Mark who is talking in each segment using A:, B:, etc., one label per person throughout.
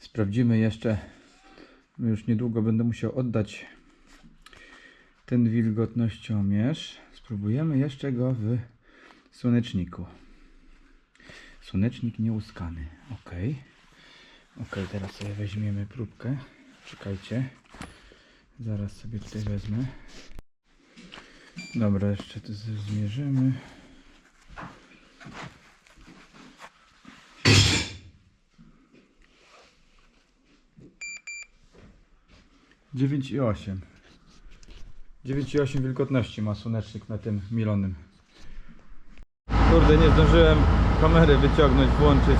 A: Sprawdzimy jeszcze. Już niedługo będę musiał oddać ten wilgotnościomierz. Spróbujemy jeszcze go w słoneczniku. Słonecznik nieuskany. Ok. Ok, teraz sobie weźmiemy próbkę. Czekajcie. Zaraz sobie tutaj wezmę. Dobra, jeszcze to zmierzymy. Dziewięć i osiem. 9,8 wilgotności ma słonecznik na tym milonym. Kurde, nie zdążyłem kamery wyciągnąć, włączyć.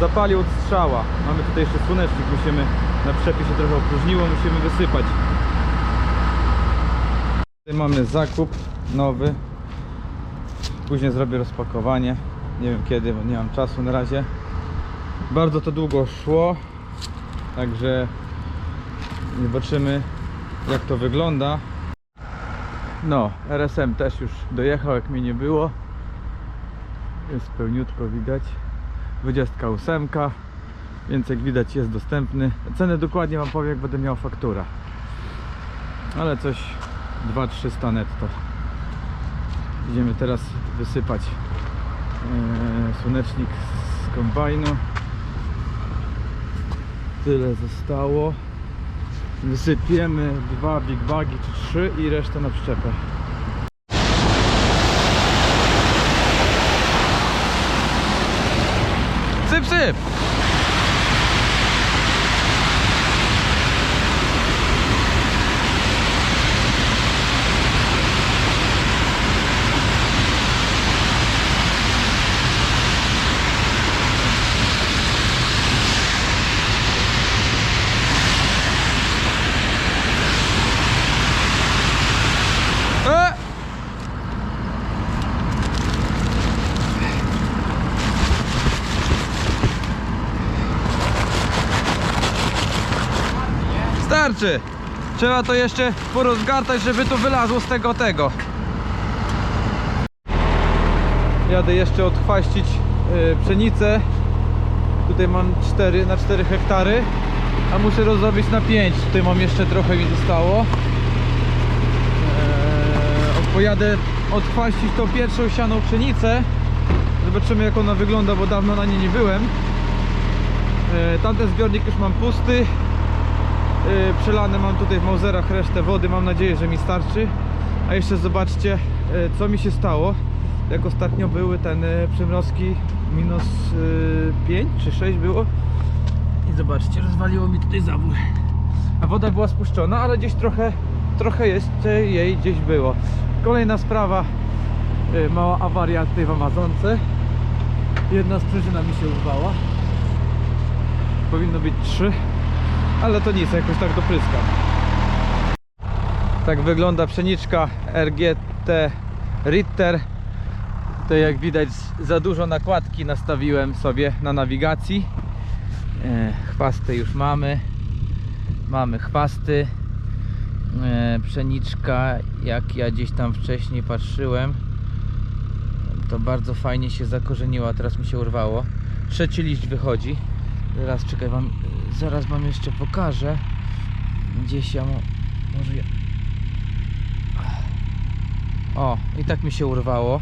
A: Zapalił od strzała. Mamy tutaj jeszcze słonecznik, musimy, na przepie się trochę opróżniło, musimy wysypać. Tutaj mamy zakup nowy. Później zrobię rozpakowanie. Nie wiem kiedy, bo nie mam czasu na razie. Bardzo to długo szło, także zobaczymy jak to wygląda. No, RSM też już dojechał, jak mnie nie było. Jest pełniutko widać. 28, więc jak widać jest dostępny. Cenę dokładnie Wam powiem, jak będę miał faktura. Ale coś 2-300 netto. Idziemy teraz wysypać e, słonecznik z kombajnu. Tyle zostało. Wysypiemy dwa big bagi czy trzy i resztę na przyczepę. Syp, syp! Starczy! Trzeba to jeszcze porozgartać, żeby to wylazło z tego tego. Jadę jeszcze odchwaścić y, pszenicę. Tutaj mam 4 na 4 hektary, a muszę rozrobić na 5. Tutaj mam jeszcze trochę mi zostało. Eee, pojadę odchwaścić tą pierwszą sianą pszenicę. Zobaczymy jak ona wygląda, bo dawno na niej nie byłem. Eee, tamten zbiornik już mam pusty. Eee, przelane mam tutaj w Mauzerach resztę wody. Mam nadzieję, że mi starczy. A jeszcze zobaczcie, e, co mi się stało. Jak ostatnio były ten e, przymrozki minus 5 czy 6 było. I zobaczcie, rozwaliło mi tutaj zawór. A woda była spuszczona, ale gdzieś trochę, trochę jeszcze jej gdzieś było. Kolejna sprawa, y, mała awaria tutaj w Amazonce. Jedna sprężyna mi się urwała. Powinno być trzy, ale to nic, jakoś tak dopryskam. Tak wygląda pszeniczka RGT Ritter. To jak widać za dużo nakładki nastawiłem sobie na nawigacji. E, Chwasty już mamy. Mamy chwasty. E, Pszeniczka, jak ja gdzieś tam wcześniej patrzyłem, to bardzo fajnie się zakorzeniła. Teraz mi się urwało. Trzeci liść wychodzi. Zaraz czekaj wam, zaraz wam jeszcze pokażę. Gdzieś ja mo- może ja... O, i tak mi się urwało.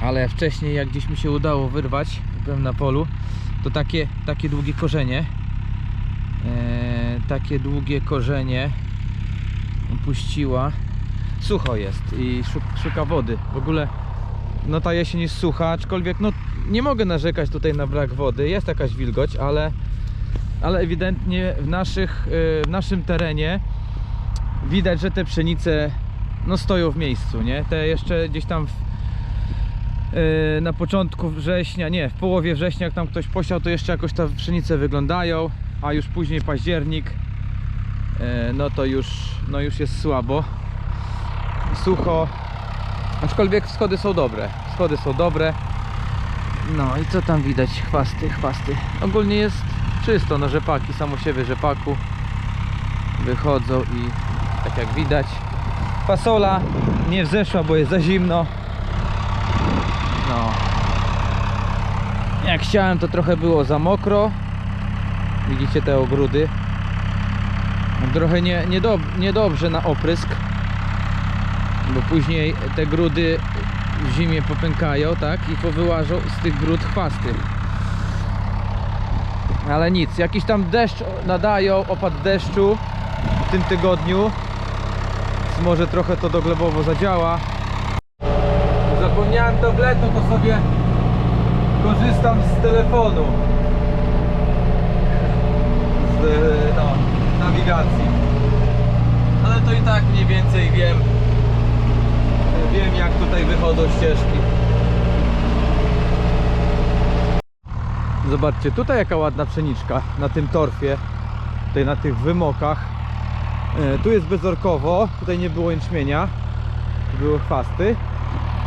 A: Ale wcześniej jak gdzieś mi się udało wyrwać, byłem na polu, to takie, takie długie korzenie e, takie długie korzenie puściła sucho jest i szuk- szuka wody w ogóle no ta jesień jest sucha aczkolwiek no nie mogę narzekać tutaj na brak wody. Jest jakaś wilgoć ale ale ewidentnie w naszych e, w naszym terenie widać, że te pszenice no stoją w miejscu, nie? Te jeszcze gdzieś tam w, e, na początku września, nie, w połowie września jak tam ktoś posiał, to jeszcze jakoś te pszenice wyglądają, a już później październik e, no to już, no już jest słabo. Sucho. Aczkolwiek schody są dobre. Schody są dobre no i co tam widać? Chwasty, chwasty ogólnie jest czysto, no rzepaki, samosiewy rzepaku wychodzą i tak jak widać fasola nie wzeszła, bo jest za zimno no jak chciałem to trochę było za mokro Widzicie te ogródy? Trochę nie, niedob niedobrze na oprysk, bo później te grudy zimie popękają, tak? I powyłażą z tych grud chwasty. Ale nic, jakiś tam deszcz nadają, opad deszczu w tym tygodniu. Więc może trochę to doglebowo zadziała. Zapomniałem tabletu, to sobie korzystam z telefonu. Z no, nawigacji. Ale to i tak mniej więcej wiem. Wiem jak tutaj wychodzą ścieżki. Zobaczcie, tutaj jaka ładna pszeniczka na tym torfie, tutaj na tych wymokach. E, Tu jest bezorkowo, tutaj nie było jęczmienia, były chwasty,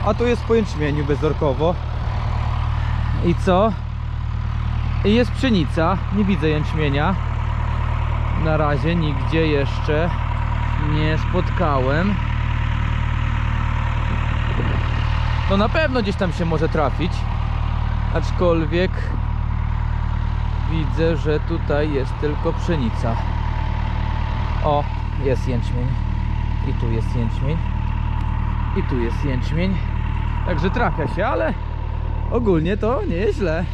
A: a tu jest po jęczmieniu bezorkowo. I co? I jest pszenica, nie widzę jęczmienia. Na razie nigdzie jeszcze nie spotkałem. No na pewno gdzieś tam się może trafić, aczkolwiek widzę, że tutaj jest tylko pszenica. O, jest jęczmień. I tu jest jęczmień. I tu jest jęczmień. Także trafia się, ale ogólnie to nie źle.